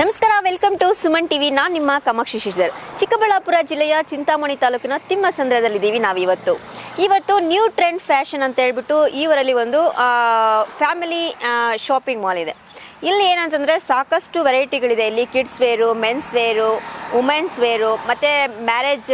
ನಮಸ್ಕಾರ welcome to Suman TV ನಾನು ನಿಮ್ಮ ಕಾಮಾಕ್ಷಿ ಶಿಶಿಧರ್ ಚಿಕ್ಕಬಳ್ಳಾಪುರ ಜಿಲ್ಲೆಯ ಚಿಂತಾಮಣಿ ತಾಲೂಕಿನ ತಿಮ್ಮಸಂದ್ರದಲ್ಲಿದ್ದೀವಿ ನಾವಿವತ್ತು. ಇವತ್ತು ನ್ಯೂ ಟ್ರೆಂಡ್ ಫ್ಯಾಷನ್ ಅಂತ ಹೇಳ್ಬಿಟ್ಟು ಈ ಊರಲ್ಲಿ ಒಂದು ಫ್ಯಾಮಿಲಿ ಶಾಪಿಂಗ್ ಮಾಲ್ ಇದೆ. ಇಲ್ಲಿ ಏನಂತಂದ್ರೆ ಸಾಕಷ್ಟು ವೆರೈಟಿಗಳಿದೆ. ಇಲ್ಲಿ kids wear, men's wear, women's wear, ಮತ್ತು ಮ್ಯಾರೇಜ್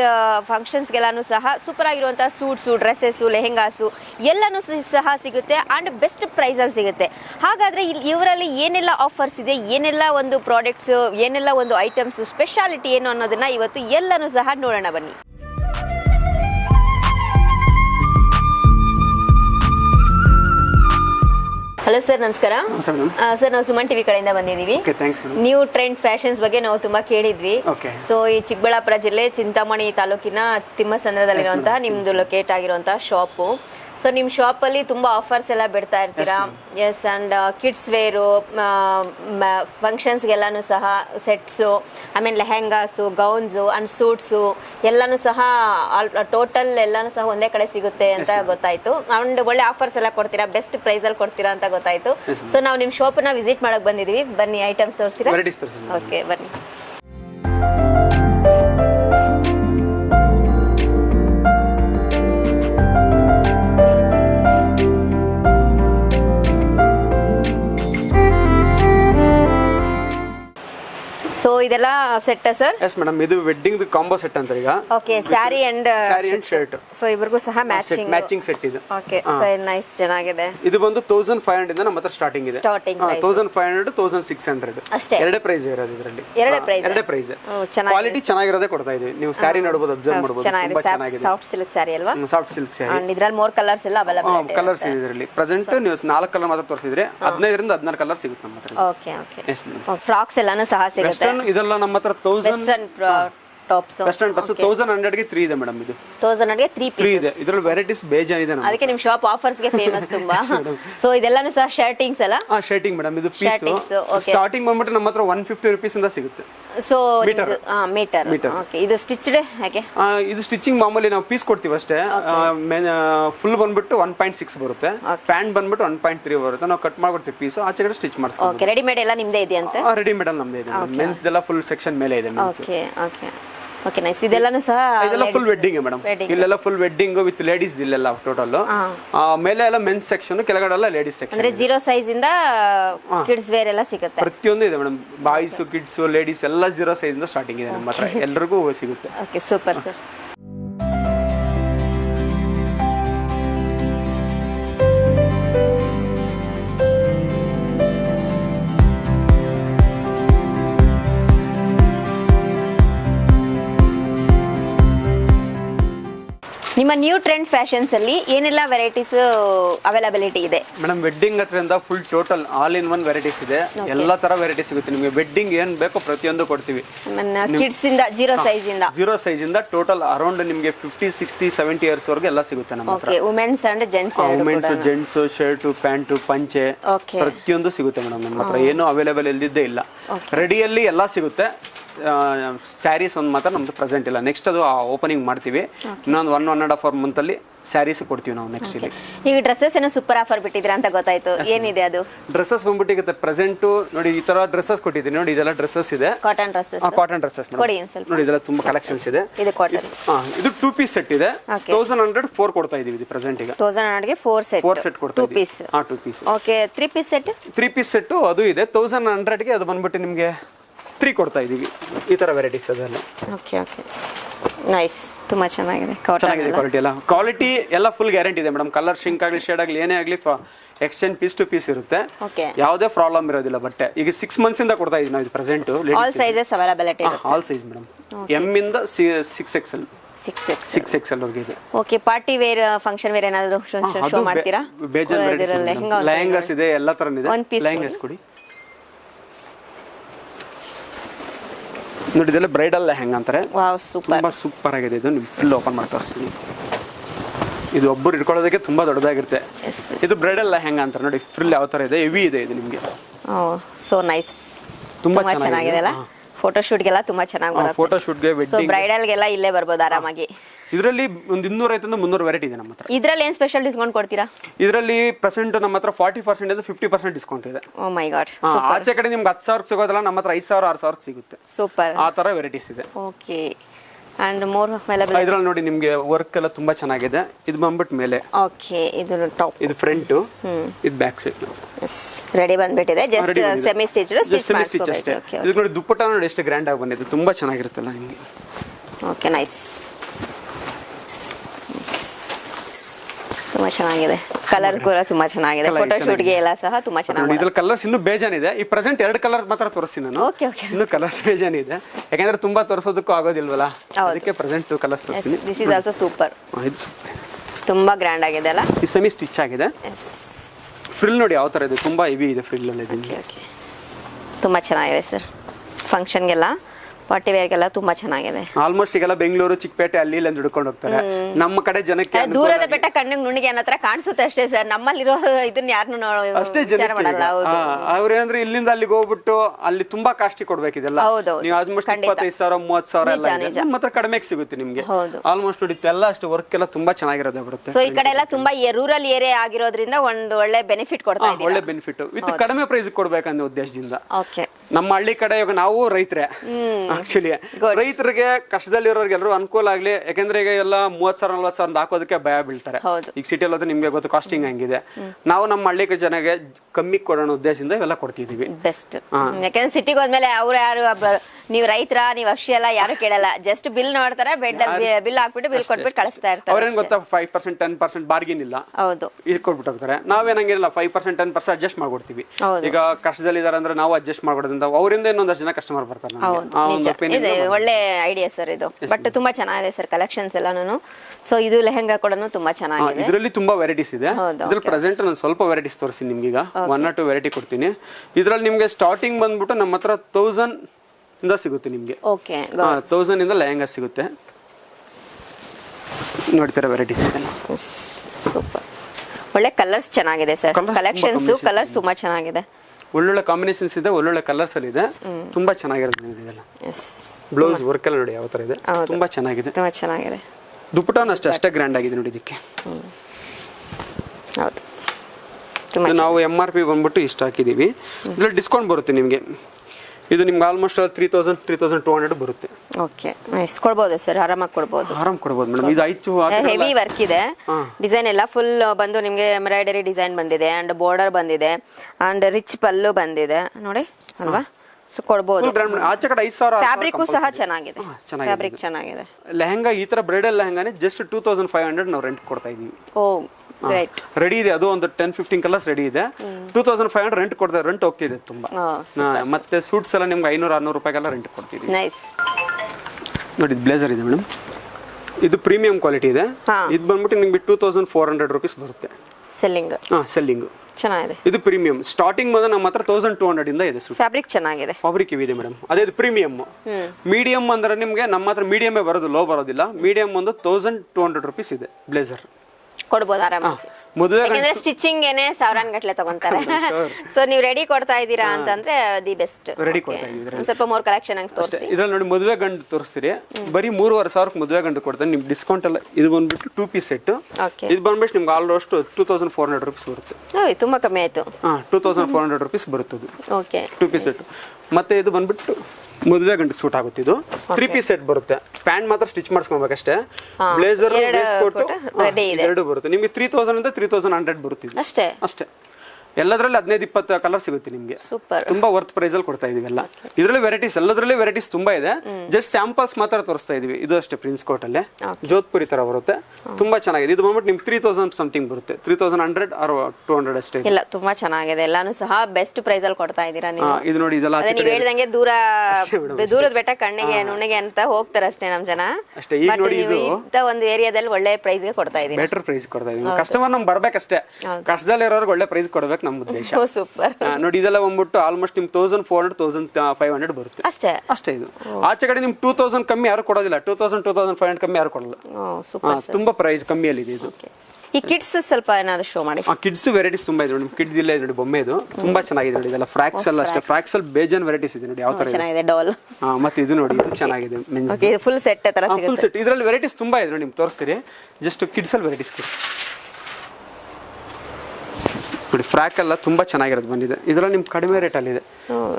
ಫಂಕ್ಷನ್ಸ್ಗೆಲ್ಲನೂ ಸಹ ಸೂಪರ್ ಆಗಿರುವಂಥ ಸೂಟ್ಸು, ಡ್ರೆಸ್ಸಸ್ಸು, ಲೆಹೆಂಗಾಸು ಎಲ್ಲನೂ ಸಹ ಸಿಗುತ್ತೆ ಆ್ಯಂಡ್ ಬೆಸ್ಟ್ ಪ್ರೈಸಲ್ಲಿ ಸಿಗುತ್ತೆ. ಹಾಗಾದರೆ ಇಲ್ಲಿ ಇವರಲ್ಲಿ ಏನೆಲ್ಲ ಆಫರ್ಸ್ ಇದೆ, ಏನೆಲ್ಲ ಒಂದು ಪ್ರಾಡಕ್ಟ್ಸ್ ಏನೆಲ್ಲ ಒಂದು ಐಟಮ್ಸು ಸ್ಪೆಷಾಲಿಟಿ ಏನು ಅನ್ನೋದನ್ನ ಇವತ್ತು ಎಲ್ಲನೂ ಸಹ ನೋಡೋಣ ಬನ್ನಿ. ಹಲೋ ಸರ್ ನಮಸ್ಕಾರ. ಸರ್ ನಾವು ಸುಮನ್ ಟಿವಿ ಕಡೆಯಿಂದ ಬಂದಿದ್ದೀವಿ. ನ್ಯೂ ಟ್ರೆಂಡ್ ಫ್ಯಾಷನ್ಸ್ ಬಗ್ಗೆ ನಾವು ತುಂಬಾ ಕೇಳಿದ್ವಿ. ಸೊ ಈ ಚಿಕ್ಕಬಳ್ಳಾಪುರ ಜಿಲ್ಲೆ ಚಿಂತಾಮಣಿ ತಾಲೂಕಿನ ತಿಮ್ಮಸಂದ್ರದಲ್ಲಿರುವಂತಹ ನಿಮ್ದು ಲೊಕೇಟ್ ಆಗಿರುವಂತಹ ಶಾಪು ಸೊ ನಿಮ್ಮ ಶಾಪಲ್ಲಿ ತುಂಬಾ ಆಫರ್ಸ್ ಎಲ್ಲ ಬಿಡ್ತಾ ಇರ್ತೀರಾ? ಎಸ್ ಅಂಡ್ ಕಿಡ್ಸ್ ವೇರು ಫಂಕ್ಷನ್ಸ್ಗೆಲ್ಲಾನು ಸಹ ಸೆಟ್ಸು ಆಮೇಲೆ ಲೆಹೆಂಗಾಸು ಗೌನ್ಸು ಅಂಡ್ ಸೂಟ್ಸು ಎಲ್ಲಾನು ಸಹ ಟೋಟಲ್ ಎಲ್ಲಾನು ಸಹ ಒಂದೇ ಕಡೆ ಸಿಗುತ್ತೆ ಅಂತ ಗೊತ್ತಾಯ್ತು. ಅಂಡ್ ಒಳ್ಳೆ ಆಫರ್ಸ್ ಎಲ್ಲ ಕೊಡ್ತೀರಾ? ಬೆಸ್ಟ್ ಪ್ರೈಸಲ್ಲಿ ಕೊಡ್ತೀರಾ ಅಂತ ಗೊತ್ತಾಯ್ತು. ಸೊ ನಾವು ನಿಮ್ಮ ಶಾಪನ್ನ ವಿಸಿಟ್ ಮಾಡಕ್ ಬಂದಿದೀವಿ. ಬನ್ನಿ ಐಟಮ್ಸ್ ತೋರಿಸ್ತೀರಾ? ತೋರಿಸಿ ಓಕೆ ಬನ್ನಿ. ಸೊ ಇದೆಲ್ಲ ಸೆಟ್ ಸರ್ ಎಸ್ ಮೇಡಮ್ ಇದು ವೆಡ್ಡಿಂಗ್ ಕಾಂಬೋ ಸೆಟ್ ಅಂತ ಈಗ. Okay sari and sari and shirt so ಇವರಿಗೂ ಸಹ ಮ್ಯಾಚಿಂಗ್ ಮ್ಯಾಚಿಂಗ್ ಸೆಟ್ ಇದು. ಓಕೆ ನೈಸ್ ಚೆನ್ನಾಗಿದೆ. ಇದು ಬಂದು ತೌಸಂಡ್ ಫೈವ್ ಹಂಡ್ರೆಡ್ ಇಂದ ನಮ್ಮ ಹತ್ರ ಸ್ಟಾರ್ಟಿಂಗ್ ಇದೆ. Starting price. Thousand five hundred thousand six hundred ಅಷ್ಟೇ? ಎರಡೇ ಪ್ರೈಸ್ ಇರೋದು ಇದರಲ್ಲಿ. ಎರಡೇ ಪ್ರೈಸ್ ಎರಡೇ ಪ್ರೈಸ್. ಕ್ವಾಲಿಟಿ ಚೆನ್ನಾಗಿರೋದೇ ಕೊಡ್ತಾ ಇದೀವಿ ನೀವು ಸ್ಯಾರಿ ನೋಡಬಹುದು ಅಬ್ಸರ್ವ್ ಮಾಡಬಹುದು ಚೆನ್ನಾಗಿದೆ. ತುಂಬಾ ಚೆನ್ನಾಗಿದೆ. ಸಾಫ್ಟ್ ಸಿಲ್ಕ್ ಸ್ಯಾರಿ ಅಲ್ವಾ? ಸಾಫ್ಟ್ ಸಿಲ್ಕ್ ಸ್ಯಾರಿ ಅಂಡ್ ಇದ್ರಲ್ಲಿ ಮೋರ್ ಕಲರ್ಸ್ ಎಲ್ಲ ಅವೈಲಬಲ್ ಕಲರ್ಸ್ ಇದೆ ಇದರಲ್ಲಿ. ಪ್ರೆಸೆಂಟ್ ನೀವು ನಾಲ್ಕು ಕಲರ್ ಮಾತ್ರ ತೋರಿಸಿದ್ರೆ ಹದಿನೈದರಿಂದ ಹದಿನಾರು ಕಲರ್ ಸಿಗುತ್ತೆ ನಮ್ಮ ಹತ್ರ. ಓಕೆ ಓಕೆ ಎಸ್ ಫ್ರಾಕ್ಸ್ ಎಲ್ಲಾನು ಸಹ ಸಿಗುತ್ತೆ. ವೆಸ್ಟರ್ನ್ ಇದೆಲ್ಲ ನಮ್ಮ ಹತ್ರ thousand western tops western tops thousand ಹಂಡ್ರೆಡ್ಗೆ three ಇದೆ ಮೇಡಮ್ ಇದು. ತೌಸಂಡ್ಗೆ ತ್ರೀ ತ್ರೀ ಪೀಸ್ ಇದೆ. ಇದ್ರಲ್ಲಿ ವೆರೈಟೀಸ್ ಬೇಜಾನ್ ಇದೆ ಅದಕ್ಕೆ ನಿಮ್ ಶಾಪ್ ಆಫರ್ಸ್ಗೆ ಫೇಮಸ್ ತುಂಬಾ. ಸೊ ಇದೆಲ್ಲಾನು ಸಹ ಶರ್ಟಿಂಗ್ಸ್ ಅಲ್ಲ? ಹಾ ಶರ್ಟಿಂಗ್ ಮೇಡಮ್ ಇದು ಪೀಸ್ ಸ್ಟಾರ್ಟಿಂಗ್ ಬಂದ್ಬಿಟ್ಟು ನಮ್ಮತ್ರ ಒನ್ ಫಿಫ್ಟಿ ರುಪೀಸ್ ಇಂದ ಸಿಗುತ್ತೆ. So Meter. ಮೀಟರ್ ಓಕೆ ಇದು ಸ್ಟಿಚ್ಡ್ ಹೇಗೆ? ಆ, ಇದು ಸ್ಟಿಚಿಂಗ್ ಮಾಮೂಲಿ ನಾವು ಪೀಸ್ ಕೊಡ್ತೀವಿ ಅಷ್ಟೇ. ಫುಲ್ ಬಂದ್ಬಿಟ್ಟು ಒನ್ ಪಾಯಿಂಟ್ ಸಿಕ್ಸ್ ಬರುತ್ತೆ. ಪ್ಯಾಂಟ್ ಬಂದ್ಬಿಟ್ಟು ಒನ್ ಪಾಯಿಂಟ್ ತ್ರೀ ಬರುತ್ತೆ. ನಾವು ಕಟ್ ಮಾಡ್ಬಿಡ್ತೀವಿ ಪೀಸ್ ಆಚೆ ಕಡೆ ಸ್ಟಿಚ್ ಮಾಡಿಸ್ಕೊಂಡು ಓಕೆ ರೆಡಿಮೇಡ್ ಎಲ್ಲ ನಿಮ್ದೇ ಇದೆಯಂತೆ? ರೆಡಿಮೇಡ್ ಅಲ್ಲಿ ನಮ್ದೇ ಇದೆ. ಮೆನ್ಸ್ ಎಲ್ಲ ಫುಲ್ ಸೆಕ್ಷನ್ ಮೇಲೆ ಇದೆ ಓಕೆ ಓಕೆ ಓಕೆ ನೈಸ್ ಇದೆಲ್ಲಾನು ಸಹ ಇದೆಲ್ಲ ಫುಲ್ ವೆಡ್ಡಿಂಗ್ ಮೇಡಮ್. ಇಲ್ಲೆಲ್ಲ ಫುಲ್ ವೆಡ್ಡಿಂಗ್ ವಿತ್ ಲೇಡೀಸ್ ಇಲ್ಲೆಲ್ಲ ಟೋಟಲ್ ಮೇಲೆ ಎಲ್ಲ ಮೆನ್ಸ್ ಸೆಕ್ಷನ್ ಕೆಳಗಡೆ ಎಲ್ಲ ಲೇಡೀಸ್ ಸೆಕ್ಷನ್ ಅಂದ್ರೆ ಜೀರೋ ಸೈಜ್ ಇಂದ ಕಿಡ್ಸ್ ವೇರ್ ಎಲ್ಲ ಸಿಗುತ್ತೆ. ಪ್ರತಿಯೊಂದು ಇದೆ ಮೇಡಮ್ ಬಾಯ್ಸ್ ಕಿಡ್ಸ್ ಲೇಡೀಸ್ ಎಲ್ಲ ಜೀರೋ ಸೈಜ್ ಇಂದ ಸ್ಟಾರ್ಟಿಂಗ್ ಇದೆ ನಮ್ಮ ಹತ್ರ. ಎಲ್ರಿಗೂ ಸಿಗುತ್ತೆ. ಓಕೆ ಸೂಪರ್ ಸರ್ ನಿಮ್ಮ ನ್ಯೂ ಟ್ರೆಂಡ್ ಫ್ಯಾಷನ್ಸ್ ಅಲ್ಲಿ ಏನೆಲ್ಲ ವೆರೈಟೀಸ್ ಅವೈಲಬಿಲಿಟಿ ಇದೆ? Madam wedding ಹತ್ರದಿಂದ full total all in one varieties ಇದೆ. ಎಲ್ಲಾ ತರ ವೆರೈಟಿ ಸಿಗುತ್ತೆ. ನಿಮಗೆ ವೆಡ್ಡಿಂಗ್ ಏನ್ ಬೇಕೋ ಪ್ರತಿಯೊಂದು ಕೊಡ್ತೀವಿ. ಕಿಡ್ಸ್ ಇಂದ ಜೀರೋ ಸೈಜ್ ಇಂದ. ಜೀರೋ ಸೈಜ್ ಇಂದ ಟೋಟಲ್ ಅರೌಂಡ್ ನಿಮಗೆ ಫಿಫ್ಟಿ ಸಿಕ್ಸ್ಟಿ ಸೆವೆಂಟಿ ಇಯರ್ಸ್ ವರೆಗೂ ಎಲ್ಲ ಸಿಗುತ್ತೆ ನಮ್ಮ ಹತ್ರ. Women's and gents women's gents shirt pant ಪಂಚೆ ಪ್ರತಿಯೊಂದು ಸಿಗುತ್ತೆ ಮೇಡಮ್ ನಮ್ಮ ಹತ್ರ. ಏನು ಅವೈಲೇಬಲ್ ಇಲ್ದಿದ್ದೇ ಇಲ್ಲ. ರೆಡಿಯಲ್ಲಿ ಎಲ್ಲ ಸಿಗುತ್ತೆ. ಸ್ಯಾರೀಸ್ ಒಂದು ಮಾತ್ರ ನಮ್ದು ಪ್ರೆಸೆಂಟ್ ಇಲ್ಲ. ನೆಕ್ಸ್ಟ್ ಅದು ಓಪನಿಂಗ್ ಮಾಡ್ತೀವಿ. ಇನ್ನೊಂದು one one and half month ಅಲ್ಲಿ ಸ್ಯಾರೀಸ್ ಕೊಡ್ತೀವಿ ನಾವು ನೆಕ್ಸ್ಟ್ ಇಲ್ಲಿ. ಈಗ ಡ್ರೆಸ್ಸಸ್ ಏನೋ ಸೂಪರ್ ಆಫರ್ ಬಿಟ್ಟಿದ್ರೆ ಅಂತ ಗೊತ್ತಾಯ್ತು. ಏನಿದೆ ಅದು? ಡ್ರೆಸ್ಸಸ್ ಬಂದ್ಬಿಟ್ಟಿಗೆ ಪ್ರೆಸೆಂಟ್ ನೋಡಿ ಈ ತರ ಡ್ರೆಸ್ಸಸ್ ಕೊಟ್ಟಿದ್ದೀನಿ. ನೋಡಿ ಇದೆಲ್ಲ ಡ್ರೆಸ್ಸಸ್ ಇದೆ. ಕಾಟನ್ ಡ್ರೆಸ್ಸಸ್ ಕಾಟನ್ ಡ್ರೆಸ್ಸಸ್ ಕೊಡಿ ಸ್ವಲ್ಪ. ನೋಡಿ ಇದೆಲ್ಲ ತುಂಬಾ ಕಲೆಕ್ಷನ್ಸ್ ಇದೆ. ಇದು ಕಾಟನ್ ಇದು ಟೂ ಪೀಸ್ ಸೆಟ್ ಇದೆ. ತೌಸಂಡ್ ಹಂಡ್ರೆಡ್ ಫೋರ್ ಕೊಡ್ತಾ ಇದೀವಿ ಇದು ಪ್ರೆಸೆಂಟ್ ಈಗ. ತೌಸಂಡ್ ಹಂಡ್ರೆಡ್ಗೆ ಫೋರ್ ಸೆಟ್ ಫೋರ್ ಸೆಟ್ ಕೊಡ್ತಾ ಟೂ ಪೀಸ್ ಹಾ two piece okay three piece set three piece set ಅದು ಇದೆ. ತೌಸಂಡ್ ಹಂಡ್ರೆಡ್ಗೆ ಅದು ಬಂದ್ಬಿಟ್ಟು ನಿಮಗೆ ತ್ರೀ ಕೊಡ್ತಾ ಇದೀವಿ ಈ ತರ ವೆರೈಟೀಸ್ ಅದೆಲ್ಲ ಓಕೆ ಓಕೆ ನೈಸ್ ತುಂಬಾ ಚೆನ್ನಾಗಿದೆ. ಚೆನ್ನಾಗಿದೆ ಕ್ವಾಲಿಟಿ ಎಲ್ಲ. ಕ್ವಾಲಿಟಿ ಎಲ್ಲ ಫುಲ್ ಗ್ಯಾರಂಟಿ ಇದೆ ಮೇಡಮ್ ಕಲರ್ ಶಿಂಕ್ ಆಗಲಿ ಶೇಡ್ ಆಗಲಿ ಏನೇ ಆಗಲಿ ಎಕ್ಸ್ಚೇಂಜ್ ಪೀಸ್ ಟು ಪೀಸ್ ಇರುತ್ತೆ. ಓಕೆ ಯಾವುದೇ ಪ್ರಾಬ್ಲಮ್ ಇರೋದಿಲ್ಲ ಬಟ್ಟೆ. ಈಗ ಸಿಕ್ಸ್ ಮಂತ್ಸ್ ಇಂದ ಕೊಡ್ತಾ ಇದೀವಿ ನಾವು ಇದು present all sizes availability all size madam M ಇಂದ six XL six six six XL ವರೆಗೆ ಇದೆ. Okay party wear function wear ಏನಾದರೂ ಶೋ ಮಾಡ್ತೀರಾ? ಬೇಜಾನ್ ಲೆಹಂಗಾ ಲೆಹಂಗಾಸ್ ಇದೆ ಎಲ್ಲ ತರ ಇದೆ. One piece ಲೆಹಂಗಾಸ್ ಕೊಡಿ. ನೋಡಿ ಇದೆಲ್ಲ ಬ್ರೈಡಲ್ ಹೆಂಗ್ ಅಂತಾರೆ ವಾವ್ ಸೂಪರ್ ತುಂಬಾ ಸೂಪರ್ ಆಗಿದೆ ಇದು. ನಿಮ್ಗೆ ಫುಲ್ ಓಪನ್ ಮಾಡಿ ತೋರಿಸ್ತೀನಿ. ಇದು ಒಬ್ಬರು ಇಟ್ಕೊಳ್ಳೋದಕ್ಕೆ ತುಂಬಾ ದೊಡ್ಡದಾಗಿರುತ್ತೆ. ಇದು ಬ್ರೈಡಲ್ ಹೆಂಗ್ ಅಂತಾರೆ ನೋಡಿ ಫುಲ್ ಯಾವ ತರ ಇದೆ ಹೆವಿ ಇದೆ ಇದು ನಿಮಗೆ. ಸೋ ನೈಸ್ ತುಂಬಾ ಚೆನ್ನಾಗಿದೆ. ಅಲ್ಲ? ಫೋಟೋಶೂಟ್ ಫೋಟೋ ಶೂಟ್ಗೆಲ್ಲ ತುಂಬಾ ಚೆನ್ನಾಗಿ ಬರುತ್ತೆ. ಫೋಟೋ ಶೂಟ್ಗೆ ವೆಡ್ಡಿಂಗ್ ವೆಡ್ಡಿಂಗ್ ಬ್ರೈಡಲ್ಗೆಲ್ಲ ಇಲ್ಲೇ ಬರ್ಬೋದು ಆರಾಮಾಗಿ. ಇದರಲ್ಲಿ ಒಂದು ಇನ್ನೂರ ಐತಂದ ಮುನ್ನೂರು ವೆರೈಟಿ ಇದೆ ನಮ್ಮ ಹತ್ರ. ಇದ್ರಲ್ಲಿ ಏನ್ ಸ್ಪೆಷಲ್ ಡಿಸ್ಕೌಂಟ್ ಕೊಡ್ತೀರಾ? ಇದರಲ್ಲಿ ಪ್ರೆಸೆಂಟ್ ನಮ್ಮ ಹತ್ರ ಫಾರ್ಟಿ ಪರ್ಸೆಂಟ್ ಇಂದ ಫಿಫ್ಟಿ ಪರ್ಸೆಂಟ್ ಡಿಸ್ಕೌಂಟ್ ಇದೆ. ಓ ಮೈ ಗಾಡ್ ಹಾ, ಆಚೆ ಕಡೆ ನಿಮ್ಗೆ ಹತ್ತು ಸಾವಿರ ಸಿಗೋದಲ್ಲ ನಮ್ಮ ಹತ್ರ ಐದು ಸಾವಿರ ಆರು ಸಾವಿರ ಸಿಗುತ್ತೆ. ಸೂಪರ್ ಆ ತರ ವೆರೈಟೀಸ್ ಇದೆ. ಓಕೆ ಅಂಡ್ ಮೋರ್ ಅವೈಲಬಲ್ ಇದ್ರಲ್ಲಿ ನೋಡಿ ನಿಮ್ಗೆ ವರ್ಕ್ ಎಲ್ಲ ತುಂಬಾ ಚೆನ್ನಾಗಿದೆ. ಇದು ಬಂದ್ಬಿಟ್ಟು ಮೇಲೆ. ಓಕೆ ಇದು ಟಾಪ್ ಇದು ಫ್ರಂಟ್ ಇದು ಬ್ಯಾಕ್ ಸೈಡ್ ರೆಡಿ ಬಂದ್ಬಿಟ್ಟಿದೆ. Just semi stitch stitch stitch ಅಷ್ಟೇ. ಇದು ನೋಡಿ ದುಪ್ಪಟ್ಟ ನೋಡಿ ಎಷ್ಟು ಗ್ರ್ಯಾಂಡ್ ಆಗಿ ಬಂದಿದೆ. ತುಂಬಾ ಚೆನ್ನಾಗಿರುತ್ತಲ್ಲ ನಿಮ್ಗೆ. ಓಕೆ ನೈಸ್ ತುಂಬಾ ಚೆನ್ನಾಗಿದೆ. ಕಲರ್ ಕೂಡ ತುಂಬಾ ಚೆನ್ನಾಗಿದೆ. Colour ಫೋಟೋ ಶೂಟ್ಗೆ ಎಲ್ಲ ಸಹ ತುಂಬಾ ನೋಡಿ ಚೆನ್ನಾಗಿದೆ. ಇದ್ರಲ್ಲಿ ಕಲರ್ಸ್ ಇನ್ನೂ ಬೇಜಾನಿದೆ. ಈ ಪ್ರೆಸೆಂಟ್ ಎರಡು ಕಲರ್ ಮಾತ್ರ ತೋರಿಸ್ತೀನಿ ನಾನು. ಓಕೆ ಓಕೆ ಇನ್ನು ಕಲರ್ಸ್ ಬೇಜಾನಿದೆ. ಯಾಕಂದ್ರೆ ತುಂಬಾ ತೋರಿಸೋದಕ್ಕೂ ಆಗೋದಿಲ್ವಲ್ಲ? ಹೌದು. ಅದಕ್ಕೆ ಪ್ರೆಸೆಂಟ್ ಕಲರ್ಸ್ ತೋರಿಸ್ತೀನಿ. ದಿಸ್ ಇಸ್ ಆಲ್ಸೋ ಸೂಪರ್ ಹಾ, ಇದು super. ತುಂಬಾ ಗ್ರ್ಯಾಂಡ್ ಆಗಿದೆ ಅಲ್ಲ? ಈ ಸೆಮಿ ಸ್ಟಿಚ್ ಆಗಿದೆ. ಫ್ರಿಲ್ ನೋಡಿ ಯಾವ ತರ ಇದೆ. ತುಂಬಾ ಹೆವಿ ಇದೆ ಫ್ರಿಲ್ ಅಲ್ಲಿ ಓಕೆ ತುಂಬಾ ಚೆನ್ನಾಗಿದೆ ಸರ್ ಫಂಕ್ಷನ್ಗೆಲ್ಲ ಪಾರ್ಟಿ ವೇರ್ಗೆಲ್ಲ ತುಂಬಾ ಚೆನ್ನಾಗಿದೆ. ಆಲ್ಮೋಸ್ಟ್ ಈಗೆಲ್ಲ ಬೆಂಗಳೂರು ಚಿಕ್ಕಪೇಟೆ ಅಲ್ಲಿ ಇಲ್ಲಿ ಹಿಡ್ಕೊಂಡು ಹೋಗ್ತಾರೆ. ನಮ್ಮ ಕಡೆ ಜನಕ್ಕೆ ದೂರದ ಬೆಟ್ಟ ಕಣ್ಣಿಗೆ ನುಣಿಗೆ ಅನ್ನತ್ರ ಕಾಣಿಸುತ್ತೆ ಅಷ್ಟೇ ಸರ್. ನಮ್ಮಲ್ಲಿರೋ ಇದನ್ನ ಯಾರನ್ನು ಅಷ್ಟೇ ಜನ ಮಾಡಲ್ಲ ಹೌದು. ಅವ್ರೇಂದ್ರೆ ಇಲ್ಲಿಂದ ಅಲ್ಲಿಗೆ ಹೋಗ್ಬಿಟ್ಟು ಅಲ್ಲಿ ತುಂಬಾ ಕಾಸ್ಟ್ಲಿ ಕೊಡ್ಬೇಕಿದೆಲ್ಲ. ನೀವು ಆಲ್ಮೋಸ್ಟ್. ಇಪ್ಪತ್ತೈದು ಸಾವಿರ ಮೂವತ್ತು ಸಾವಿರ ಎಲ್ಲ ನಮ್ಮ ಹತ್ರ ಕಡಿಮೆ ಸಿಗುತ್ತೆ ನಿಮ್ಗೆ. ಆಲ್ಮೋಸ್ಟ್ ನೋಡಿ ಎಲ್ಲ ಅಷ್ಟು ವರ್ಕ್ ಎಲ್ಲ ತುಂಬಾ ಚೆನ್ನಾಗಿರೋದೇ ಬರುತ್ತೆ. ಸೊ ಈ ಕಡೆ ಎಲ್ಲ ತುಂಬಾ ರೂರಲ್ ಏರಿಯಾ ಆಗಿರೋದ್ರಿಂದ ಒಂದು ಒಳ್ಳೆ ಬೆನಿಫಿಟ್ ಕೊಡ್ತಾ ಒಳ್ಳೆ ಬೆನಿಫಿಟ್ ವಿತ್ ಕಡಿಮೆ ಪ್ರೈಸ್ ಕೊಡ್ಬೇಕಂದ್ರೆ ಉದ್ದೇಶದಿಂದ. ನಮ್ಮ ಹಳ್ಳಿ ಕಡೆ ಇವಾಗ ನಾವು ರೈತರೇ. ಆಕ್ಚುಲಿ ರೈತರಿಗೆ ಕಷ್ಟದಲ್ಲಿರೋರ್ಗೆ ಎಲ್ಲರೂ ಅನುಕೂಲ ಆಗ್ಲಿ. ಯಾಕಂದ್ರೆ ಈಗ ಎಲ್ಲ ಮೂವತ್ ಸಾವಿರ ನಲ್ವತ್ ಸಾವಿರ ಹಾಕೋದಕ್ಕೆ ಭಯ ಬೀಳ್ತಾರೆ. ಈಗ ಸಿಟಿಯಲ್ಲಿ ಹೋದ್ರೆ ನಿಮ್ಗೆ ಗೊತ್ತು ಕಾಸ್ಟಿಂಗ್ ಹಂಗಿದೆ. ನಾವು ನಮ್ಮ ಹಳ್ಳಿ ಜನಗೆ ಕಮ್ಮಿ ಕೊಡೋಣ ಉದ್ದೇಶದಿಂದ ಇವೆಲ್ಲ ಕೊಡ್ತಿದೀವಿ. ಬೆಸ್ಟ್ ಯಾಕಂದ್ರೆ ಸಿಟಿಗೆ ಹೋದ್ಮೇಲೆ ಅವ್ರು ಯಾರು ನೀವು ರೈತರ ನೀವು ಅಕ್ಷಿ ಎಲ್ಲ ಯಾರು ಕೇಳಲ್ಲ. ಜಸ್ಟ್ ಬಿಲ್ ನೋಡ್ತಾರೆ ಬೆಡ್ ಬಿಲ್ ಹಾಕ್ಬಿಟ್ಟು ಬಿಲ್ ಕೊಟ್ಬಿಟ್ಟು ಕಳಿಸ್ತಾ ಇರ್ತಾರೆ ಅವ್ರೇನ್ ಗೊತ್ತಾ five percent ten percent bargain ಇಲ್ಲ. ಹೌದು. ಇದು ಕೊಟ್ಬಿಟ್ಟು ಹೋಗ್ತಾರೆ. ನಾವೇನಂಗಿರಲ್ಲ five percent ten percent adjust ಮಾಡ್ಕೊಡ್ತೀವಿ. ಈಗ ಕಷ್ಟದಲ್ಲಿ ಇದಾರೆ ಅಂದ್ರೆ ನಾವು ಅಡ್ಜಸ್ಟ್ ಮಾಡ್ಕೊಡೋದ್ರಿಂದ ಅವರಿಂದ ಇನ್ನೊಂದಷ್ಟು ಜನ ಕಸ್ಟಮರ್ ಬರ್ತಾರೆ ಇದೆ ಒಳ್ಳೆ ಐಡಿಯಾ ಸರ್ ಇದು. ಬಟ್ ತುಂಬಾ ಚೆನ್ನಾಗಿದೆ ಸರ್ ಕಲೆಕ್ಷನ್ಸ್ ಎಲ್ಲಾನು ಸೊ ಇದು ಲೆಹೆಂಗಾ ಕೂಡ ತುಂಬಾ ಚೆನ್ನಾಗಿದೆ. ಇದರಲ್ಲಿ ತುಂಬಾ ವೆರೈಟೀಸ್ ಇದೆ. ಇದ್ರಲ್ಲಿ ಪ್ರೆಸೆಂಟ್ ನಾನು ಸ್ವಲ್ಪ ವೆರೈಟೀಸ್ ತೋರಿಸ್ತೀನಿ ನಿಮ್ಗೆ ಈಗ ಒನ್ ಆರ್ ಟು ವೆರೈಟಿ ಕೊಡ್ತೀನಿ. ಇದ್ರಲ್ಲಿ ನಿಮ್ಗೆ ಸ್ಟಾರ್ಟಿಂಗ್ ಬಂದ್ಬಿಟ್ಟು ನಮ್ಮ ಹತ್ರ ತೌಸಂಡ್ ಇಂದ ಸಿಗುತ್ತೆ ನಿಮ್ಗೆ. ಓಕೆ ತೌಸಂಡ್ ಇಂದ ಲೆಹಂಗಾ ಸಿಗುತ್ತೆ. ನೋಡ್ತೀರಾ ವೆರೈಟೀಸ್ ಸೂಪರ್ ಒಳ್ಳೆ ಕಲರ್ಸ್ ಚೆನ್ನಾಗಿದೆ ಸರ್ ಕಲೆಕ್ಷನ್ಸ್ ಕಲರ್ಸ್ ತುಂಬಾ ಚೆನ್ನಾಗಿದೆ. ಒಳ್ಳೊಳ್ಳೆ ಕಾಂಬಿನೇಷನ್ಸ್ ಇದೆ ಒಳ್ಳೊಳ್ಳೆ ಕಲರ್ಸ್ ಅಲ್ಲಿ ಇದೆ. ತುಂಬಾ ಚೆನ್ನಾಗಿರುತ್ತೆ ನಿಮಗೆಲ್ಲ ಇದೆಲ್ಲ. ಬ್ಲೌಸ್ ವರ್ಕ್ ಎಲ್ಲ ನೋಡಿ ಯಾವ ತರ ಇದೆ. ತುಂಬಾ ಚೆನ್ನಾಗಿದೆ. ತುಂಬಾ ಚೆನ್ನಾಗಿದೆ. ದುಪ್ಪಟಾನು ಅಷ್ಟೇ ಅಷ್ಟೇ ಗ್ರ್ಯಾಂಡ್ ಆಗಿದೆ ನೋಡಿ ಇದಕ್ಕೆ. ಹೌದು. ಇದು ನಾವು ಎಂ ಆರ್ ಪಿ ಬಂದ್ಬಿಟ್ಟು ಇಷ್ಟು ಹಾಕಿದೀವಿ. ಇದರಲ್ಲಿ ಡಿಸ್ಕೌಂಟ್ ಬರುತ್ತೆ ನಿಮಗೆ. ಇದು ನಿಮ್ಗೆ almost three thousand three thousand two hundred ಬರುತ್ತೆ. ಓಕೆ ನೈಸ್ ಕೊಡ್ಬೋದು ಸರ್ ಆರಾಮಾಗಿ ಕೊಡ್ಬೋದು. ಆರಾಮ್ ಕೊಡ್ಬೋದು ಮೇಡಮ್. ಇದು ಐಚು ಹೆವಿ ವರ್ಕ್ ಇದೆ. ಡಿಸೈನ್ ಎಲ್ಲ ಫುಲ್ ಬಂದು ನಿಮಗೆ ಎಂಬ್ರಾಯ್ಡರಿ ಡಿಸೈನ್ ಬಂದಿದೆ ಅಂಡ್ ಬಾರ್ಡರ್ ಬಂದಿದೆ ಅಂಡ್ ರಿಚ್ ಪಲ್ಲು ಬಂದಿದೆ. ನೋಡಿ ಅಲ್ವಾ? ಸೊ ಕೊಡ್ಬೋದು. ಫುಲ್ ಗ್ರ್ಯಾಂಡ್ ಆಚೆ ಕಡೆ ಐದು ಸಾವಿರ ಆರು ಫ್ಯಾಬ್ರಿಕ್ ಸಹ ಚೆನ್ನಾಗಿದೆ. ಫ್ಯಾಬ್ರಿಕ್ ಚೆನ್ನಾಗಿದೆ. ಲೆಹಂಗಾ ಈ ತರ bridal ಲೆಹಂಗಾನೆ just two thousand five hundred ನಾವು ರೆಂಟ್ ಕೊಡ್ತಾ ಇದೀವಿ ಓ ರೈಟ್ ರೆಡಿ ಇದೆ ಅದು ಒಂದು ಟೆನ್ ಫಿಫ್ಟೀನ್ ಕಲರ್ಸ್ ರೆಡಿ ಇದೆ. Two thousand five hundred rent ಕೊಡ್ತಾರೆ ರೆಂಟ್ ಹೋಗ್ತಿದೆ ತುಂಬಾ. ಹಾ, ಮತ್ತೆ ಸೂಟ್ಸ್ ಎಲ್ಲ ನಿಮ್ಗೆ ಐನೂರು ಆರ್ನೂರು ರೂಪಾಯಿಗೆಲ್ಲ ರೆಂಟ್ ಕೊಡ್ತೀವಿ ನೈಸ್ ನೋಡಿ ಬ್ಲೇಸರ್ ಇದೆ ಮೇಡಮ್. ಇದು ಪ್ರೀಮಿಯಂ ಕ್ವಾಲಿಟಿ ಇದೆ. ಹಾ. ಇದು ಬಂದ್ಬಿಟ್ಟು ನಿಮಗೆ two thousand four hundred rupees ಬರುತ್ತೆ. ಸೆಲ್ಲಿಂಗ್ ಹಾಂ ಸೆಲ್ಲಿಂಗ್ ಚೆನ್ನಾಗಿದೆ. ಇದು ಪ್ರೀಮಿಯಂ. ಸ್ಟಾರ್ಟಿಂಗ್ ಮೊದಲು ನಮ್ಮ ಹತ್ರ ತೌಸಂಡ್ ಟೂ ಹಂಡ್ರೆಡ್ ಇಂದ ಇದೆ ಸೂಟ್ ಫ್ಯಾಬ್ರಿಕ್ ಚೆನ್ನಾಗಿದೆ. ಫ್ಯಾಬ್ರಿಕ್ ಇದೆ ಮೇಡಮ್. ಅದೇ ಇದು ಪ್ರೀಮಿಯಂ. ಮೀಡಿಯಂ ಅಂದ್ರೆ ನಿಮಗೆ ನಮ್ಮ ಹತ್ರ ಮೀಡಿಯಮೇ ಬರೋದು ಲೋ ಬರೋದಿಲ್ಲ. ಮೀಡಿಯಂ ಒಂದು ತೌಸಂಡ್ ಟೂ ಹಂಡ್ರೆಡ್ ರುಪೀಸ್ ಇದೆ ಬ್ಲೇಸರ್. ಕೊಡ್ಬೋದು ಆರಾಮಾಗಿ? ಮದುವೆ ಯಾಕಂದ್ರೆ ಸ್ಟಿಚಿಂಗ್ ಏನೇ ಸಾವಿರಾನ್ ಗಟ್ಲೆ ತಗೊಂತಾರೆ. ಸೊ ನೀವು ರೆಡಿ ಕೊಡ್ತಾ ಇದ್ದೀರಾ ಅಂತಂದ್ರೆ ದಿ ಬೆಸ್ಟ್ ರೆಡಿ ಕೊಡ್ತಾ ಇದೀವಿ ಇದ್ರಲ್ಲಿ. ಸ್ವಲ್ಪ ಮೋರ್ ಕಲೆಕ್ಷನ್ ಹಂಗೆ ತೋರಿಸಿ. ಇದ್ರಲ್ಲಿ ನೋಡಿ ಮದುವೆ ಗಂಡು ತೋರಿಸ್ತೀರಿ. ಬರೀ ಮೂರುವರೆ ಸಾವಿರಕ್ಕೆ ಮದುವೆ ಗಂಡು ಕೊಡ್ತಾರೆ. ನಿಮ್ಗೆ ಡಿಸ್ಕೌಂಟ್ ಎಲ್ಲ ಇದು ಬಂದ್ಬಿಟ್ಟು ಟೂ ಪೀಸ್ ಸೆಟ್ ಓಕೆ ಇದು ಬಂದ್ಬಿಟ್ಟು ನಿಮ್ಗೆ almost two thousand four hundred rupees ಬರುತ್ತೆ. ತುಂಬಾ ಕಮ್ಮಿ ಆಯ್ತು. ಹಾ two thousand four hundred rupees ಬರುತ್ತದೆ. ಓಕೆ ಟೂ ಪೀಸ್ ಸೆಟ್ ಮತ್ತೆ ಇದು ಬಂದ್ಬಿಟ್ಟು ಮದುವೆ ಗಂಟೆ ಸೂಟ್ ಆಗುತ್ತೆ ಇದು. ತ್ರೀ ಪೀಸ್ ಸೆಟ್ ಬರುತ್ತೆ. ಪ್ಯಾಂಟ್ ಮಾತ್ರ ಸ್ಟಿಚ್ ಮಾಡಿಸ್ಕೊಬೇಕಷ್ಟೇ. ಬ್ಲೇಸರ್ ಎರಡು ಇದೆ. ಬರುತ್ತೆ. ನಿಮಗೆ ತ್ರೀ ತೌಸಂಡ್ ಅಂದ್ರೆ ತ್ರೀ ತೌಸಂಡ್ ಹಂಡ್ರೆಡ್ ಬರುತ್ತೆ ಅಷ್ಟೇ? ಅಷ್ಟೇ. ಎಲ್ಲದರಲ್ಲಿ ಹದಿನೈದು ಇಪ್ಪತ್ತು ಕಲರ್ ಸಿಗುತ್ತೆ ನಿಮಗೆ. ಸೂಪರ್ ತುಂಬಾ ವರ್ತ್ ಪ್ರೈಸ್ ಅಲ್ಲಿ ಕೊಡ್ತಾ ಇದೀವಿ ಎಲ್ಲ. ಇದರಲ್ಲಿ ವೆರೈಟೀಸ್ ಎಲ್ಲದರಲ್ಲಿ ವೆರೈಟೀಸ್ ತುಂಬಾ ಇದೆ. ಜಸ್ಟ್ ಸ್ಯಾಂಪಲ್ಸ್ ಮಾತ್ರ ತೋರಿಸ್ತಾ ಇದೀವಿ. ಇದು ಅಷ್ಟೇ ಪ್ರಿನ್ಸ್ ಕೋಟ್ ಅಲ್ಲಿ. ಜೋಧ್ಪುರಿ ತರ ಬರುತ್ತೆ. ತುಂಬಾ ಚೆನ್ನಾಗಿದೆ. ಇದು ಬಂದ್ಬಿಟ್ಟು ನಿಮ್ಗೆ ತ್ರೀ ತೌಸಂಡ್ ಸಮಥಿಂಗ್ ಬರುತ್ತೆ. Three thousand hundred or two hundred ಅಷ್ಟೇ ಇಲ್ಲ ತುಂಬಾ ಚೆನ್ನಾಗಿದೆ. ಎಲ್ಲಾನು ಸಹ ಬೆಸ್ಟ್ ಪ್ರೈಸ್ ಅಲ್ಲಿ ಕೊಡ್ತಾ ಇದ್ದೀರಾ ನೀವು. ಇದು ನೋಡಿ ಇದೆಲ್ಲ ನೀವು ಹೇಳಿದಂಗೆ ದೂರ ದೂರದ ಬೆಟ್ಟ ಕಣ್ಣಿಗೆ ನುಣ್ಣಿಗೆ ಅಂತ ಹೋಗ್ತಾರೆ ಅಷ್ಟೇ ನಮ್ ಜನ. ಅಷ್ಟೇ, ಈಗ ನೋಡಿ ಇದು- ಒಂದು ಏರಿಯಾದಲ್ಲಿ ಒಳ್ಳೆ ಪ್ರೈಸ್ಗೆ ಕೊಡ್ತಾ ಇದೀವಿ ಬೆಟರ್ ಪ್ರೈಸ್ ಕೊಡ್ತಾ ಇದೀವಿ. ಕಸ್ಟಮರ್ ನಮ್ ಬರ್ಬೇಕಷ್ಟೇ. ಕಷ್ಟದಲ್ಲಿ ಇರೋರ್ಗೆ ಒಳ್ಳೆ ಪ್ರೈಸ್ ಕೊಡ್ಬೇಕು. ನಮ್ಮ ಉದ್ದೇಶ. ಸೂಪರ್. ನೋಡಿ ಇದೆಲ್ಲ ಬಂದ್ಬಿಟ್ಟು ಆಲ್ಮೋಸ್ಟ್ ನಿಮ್ thousand four hundred thousand five hundred ಬರುತ್ತೆ. ಅಷ್ಟೇ? ಅಷ್ಟೇ ಇದು. ಆಚೆ ಕಡೆ ನಿಮ್ ಟೂ ತೌಸಂಡ್ ಕಮ್ಮಿ ಯಾರು ಕೊಡೋದಿಲ್ಲ. Two thousand two thousand five hundred ಕಮ್ಮಿ ಯಾರು ಕೊಡಲ್ಲ. ಹಾ, ತುಂಬಾ ಪ್ರೈಸ್ ಕಮ್ಮಿಯಲ್ಲಿ ಇದೆ ಇದು. ಈ ಕಿಡ್ಸ್ ಸ್ವಲ್ಪ ಏನಾದ್ರು ಶೋ ಮಾಡಿ. ಆ ಕಿಡ್ಸ್ ವೆರೈಟೀಸ್ ತುಂಬಾ ಇದೆ ನೋಡಿ. ಕಿಡ್ಸ್ ಇಲ್ಲ ಇದೆ ನೋಡಿ ಬೊಮ್ಮೆ ಇದು. ತುಂಬಾ ಚೆನ್ನಾಗಿದೆ ನೋಡಿ ಇದೆಲ್ಲ ಫ್ರಾಕ್ಸ್ ಎಲ್ಲ ಅಷ್ಟೇ. ಫ್ರಾಕ್ಸ್ ಅಲ್ಲಿ ಬೇಜಾನ್ ವೆರೈಟೀಸ್ ಇದೆ ನೋಡಿ ಯಾವ ತರ ಇದೆ. ಚೆನ್ನಾಗಿದೆ ಡಾಲ್ ಹಾ, ಮತ್ತೆ ಇದು ನೋಡಿ ಇದು ಚೆನ್ನಾಗಿದೆ ಮೆನ್ಸ್ ಓಕೆ ಫುಲ್ ಸೆಟ್ ತರ ಫುಲ್ ಸಿಗುತ್ತೆ. ಸೆಟ್ ಇದರಲ್ಲಿ ವೆರೈಟೀಸ್ ತುಂಬಾ ಇದೆ ನೋಡಿ ನಿಮ್ಗೆ ತೋರಿಸ್ತೀರಿ. ಜಸ್ಟ್ ಕಿಡ್ಸ್ ಅಲ್ಲಿ ವೆರೈಟೀಸ್ ಕೊಡಿ. ನೋಡಿ ಫ್ರಾಕ್ ಎಲ್ಲ ತುಂಬಾ ಚೆನ್ನಾಗಿರೋದು ಬಂದಿದೆ. ಇದರಲ್ಲಿ ನಿಮ್ ಕಡಿಮೆ ರೇಟ್ ಅಲ್ಲಿ ಇದೆ.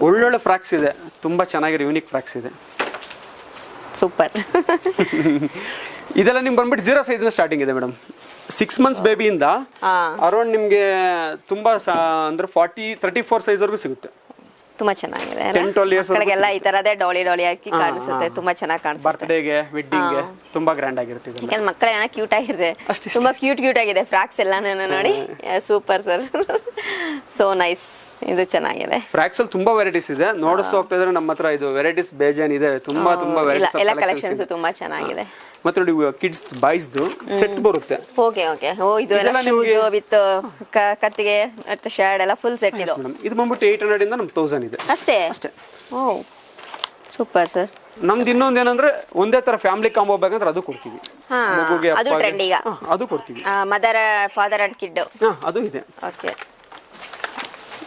ಒಳ್ಳೊಳ್ಳೆ ಫ್ರಾಕ್ಸ್ ಇದೆ. ತುಂಬಾ ಚೆನ್ನಾಗಿರೋ ಯೂನಿಕ್ ಫ್ರಾಕ್ಸ್ ಇದೆ. ಸೂಪರ್ ಇದೆಲ್ಲ ನಿಮ್ಗೆ ಬಂದ್ಬಿಟ್ಟು ಜೀರೋ ಸೈಜ್ ಸ್ಟಾರ್ಟಿಂಗ್ ಇದೆ ಮೇಡಮ್ ಸಿಕ್ಸ್ ಮಂತ್ಸ್ ಬೇಬಿಯಿಂದ. ಅರೌಂಡ್ ನಿಮ್ಗೆ ತುಂಬಾ ಅಂದ್ರೆ ಫಾರ್ಟಿ ತರ್ಟಿ ಫೋರ್ ಸೈಜ್ ವರ್ಗೂ ಸಿಗುತ್ತೆ. ತುಂಬಾ ಚೆನ್ನಾಗಿದೆ 10, 12 years ಮಕ್ಕಳಿಗೆಲ್ಲ ಈ ತರದೇ ಡಾಲಿ ಡಾಲಿ ಹಾಕಿ ಕಾಣಿಸುತ್ತೆ ತುಂಬಾ ಚೆನ್ನಾಗಿ ಕಾಣಿಸುತ್ತೆ. ಬರ್ತ್ಡೇಗೆ ವೆಡ್ಡಿಂಗ್ಗೆ ತುಂಬಾ ಗ್ರ್ಯಾಂಡ್ ಆಗಿರುತ್ತೆ ಯಾಕಂದ್ರೆ ಮಕ್ಕಳೆಲ್ಲ ಕ್ಯೂಟ್ ಆಗಿರುತ್ತೆ ಅಷ್ಟೇ, ತುಂಬಾ ಕ್ಯೂಟ್ ಕ್ಯೂಟ್ ಆಗಿದೆ ಫ್ರಾಕ್ಸ್ ಎಲ್ಲ ನೋಡಿ. ಸೂಪರ್ ಸರ್ ಸೋ ನೈಸ್ ಇದು ಚೆನ್ನಾಗಿದೆ. ಫ್ರಾಕ್ಸ್ ಅಲ್ಲಿ ತುಂಬಾ ವೆರೈಟೀಸ್ ಇದೆ. ನೋಡಿಸ್ತಾ ಹೋಗ್ತಾ ಇದ್ರೆ ನಮ್ಮ ಹತ್ರ ಇದು ವೆರೈಟೀಸ್ ಬೇಜಾನ್ ಇದೆ ತುಂಬಾ ತುಂಬಾ ಇಲ್ಲ ವೆರೈಟೀಸ್ ಎಲ್ಲ ಕಲೆಕ್ಷನ್ಸ್ ತುಂಬಾ ಚೆನ್ನಾಗಿದೆ. ಮತ್ತೆ ನೋಡಿ ಕಿಡ್ಸ್ ಬಾಯ್ಸ್ದು ಸೆಟ್ ಬರುತ್ತೆ. ಓಕೆ ಓಕೆ ಓ ಇದು ಎಲ್ಲ ಶೂಸ್ ವಿತ್ ಕತ್ತಿಗೆ ಮತ್ತೆ ಶರ್ಟ್ ಎಲ್ಲ ಫುಲ್ ಸೆಟ್ ಇದು. ಮೇಡಮ್ ಇದು ಬಂದ್ಬಿಟ್ಟು ಏಟ್ ಹಂಡ್ರೆಡ್ ಇಂದ ನಮ್ ತೌಸಂಡ್ ಇದೆ. ಅಷ್ಟೇ? ಅಷ್ಟೇ. ಓ ಸೂಪರ್ ಸರ್ ನಮ್ದು ಇನ್ನೊಂದು ಏನಂದ್ರೆ ಒಂದೇ ತರ ಫ್ಯಾಮಿಲಿ ಕಾಂಬೋ ಬೇಕಂದ್ರೆ ಅದು ಕೊಡ್ತೀವಿ. ಮಗುಗೆ ಅದು ಟ್ರೆಂಡ್ ಈಗ. ಹಾ, ಅದು ಕೊಡ್ತೀವಿ. ಮದರ್ ಫಾದರ್ ಅಂಡ್ ಕಿಡ್ ಹಾ ಅದು ಇದೆ. ಓಕೆ